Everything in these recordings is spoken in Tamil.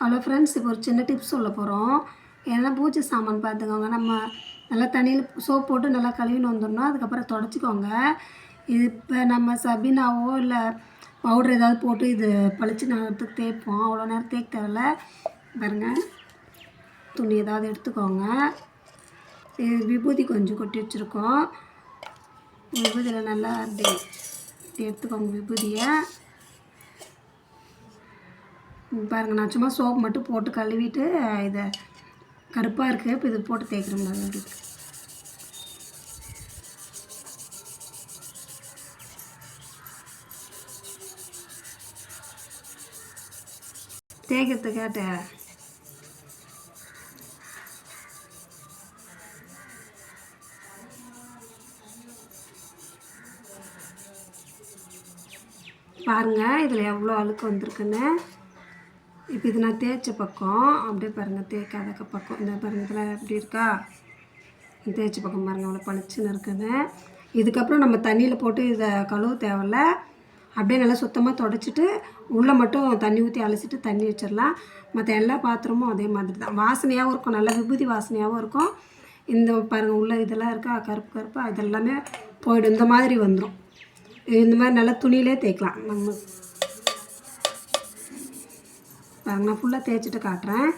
ஹலோ ஃப்ரெண்ட்ஸ் இப்போ ஒரு சின்ன டிப்ஸ் சொல்ல போகிறோம் ஏன்னா பூஜை சாமான் பார்த்துக்கோங்க. நம்ம நல்லா தண்ணியில் சோப் போட்டு நல்லா கழுவின்னு வந்துடணும். அதுக்கப்புறம் தொடச்சிக்கோங்க. இது இப்போ நம்ம சபீனாவோ இல்லை பவுடர் ஏதாவது போட்டு இது பளிச்சு நேரத்துக்கு தேய்ப்போம். அவ்வளோ நேரம் தேய்க்க தேவையில்ல. பாருங்கள் துணி ஏதாவது எடுத்துக்கோங்க. இது விபூதி கொஞ்சம் கொட்டி வச்சுருக்கோம். விபூதியில் நல்லா அப்படி எடுத்துக்கோங்க விபூதியை. பாருங்கள் நான் சும்மா சோப் மட்டும் போட்டு கழுவிட்டு இதை கருப்பாக இருக்குது இப்போ இது போட்டு தேய்க்கிறேன் பாருங்க தேய்க்கிறது கேட்டேன். பாருங்கள் இதில் எவ்வளோ அழுக்கு வந்திருக்குன்னு. இப்போ இது நான் தேய்ச்ச பக்கம் அப்படியே பாருங்கள் தேய்க்காத பக்கம். இந்த பாருங்கள் இதில் எப்படி இருக்கா? தேய்ச்ச பக்கம் பாருங்கள் அவ்வளோ பளிச்சுன்னு இருக்குது. இதுக்கப்புறம் நம்ம தண்ணியில் போட்டு இதை கழுவ தேவையில்ல. அப்படியே நல்லா சுத்தமாக தொடச்சிட்டு உள்ளே மட்டும் தண்ணி ஊற்றி அலசிட்டு தண்ணி வச்சிடலாம். மற்ற எல்லா பாத்திரமும் அதே மாதிரி தான். வாசனையாகவும் இருக்கும் நல்லா விபூதி வாசனையாகவும் இருக்கும். இந்த பாருங்கள் உள்ள இதெல்லாம் இருக்கா? கருப்பு கருப்பு? இதெல்லாமே போயிடும். இந்த மாதிரி வந்துடும் இந்த மாதிரி நல்லா துணியிலே தேய்க்கலாம். நம்ம பாருங்க நான் ஃபுல்லாக தேய்ச்சிட்டு காட்டுறேன்.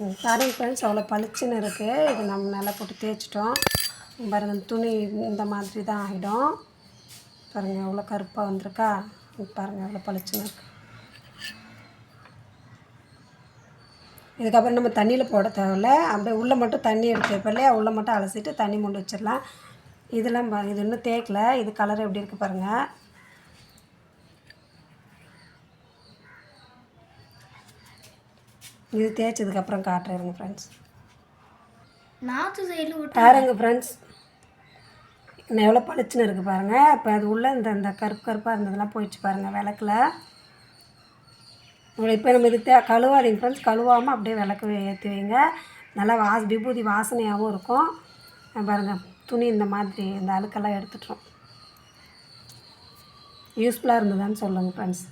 ம், பாருங்க ஃப்ரெண்ட்ஸ் அவ்வளோ பளிச்சுன்னு இருக்குது இது நம்ம நல்லா போட்டு தேய்ச்சிட்டோம். பாருங்க துணி இந்த மாதிரி தான் ஆகிடும் பாருங்கள் எவ்வளோ கருப்பாக வந்திருக்கா. பாருங்கள் எவ்வளோ பளிச்சுன்னு இருக்கு. இதுக்கப்புறம் நம்ம தண்ணியில் போட தேவையில்ல. அப்படியே உள்ளே மட்டும் தண்ணி எடுத்து வைப்போம் இல்லையா? உள்ளே மட்டும் அலசிட்டு தண்ணி மூண்டு வச்சிடலாம். இதெல்லாம் பா இது இன்னும் தேய்க்கல இது கலர் எப்படி இருக்குது பாருங்கள் இது தேய்ச்சதுக்கப்புறம் காட்டுறேங்க ஃப்ரெண்ட்ஸ் நாற்று சைடில் பாருங்க ஃப்ரெண்ட்ஸ் இன்னும் எவ்வளோ பளிச்சுன்னு இருக்குது பாருங்கள் இப்போ அது உள்ள இந்த இந்த கருப்பு கருப்பாக இருந்ததெல்லாம் போயிடுச்சு பாருங்கள் விளக்குல. இப்போ நம்ம இது தே கழுவாதீங்க ஃப்ரெண்ட்ஸ் கழுவாமல் அப்படியே விளக்கு ஏற்றி வைங்க. நல்லா வாச விபூதி வாசனையாகவும் இருக்கும். அஹ் பாருங்க. துணி இந்த மாதிரி இந்த அழுக்கெல்லாம் எடுத்துட்டோம். யூஸ்ஃபுல்லாக இருந்ததுன்னு சொல்லுங்கள் ஃப்ரெண்ட்ஸ்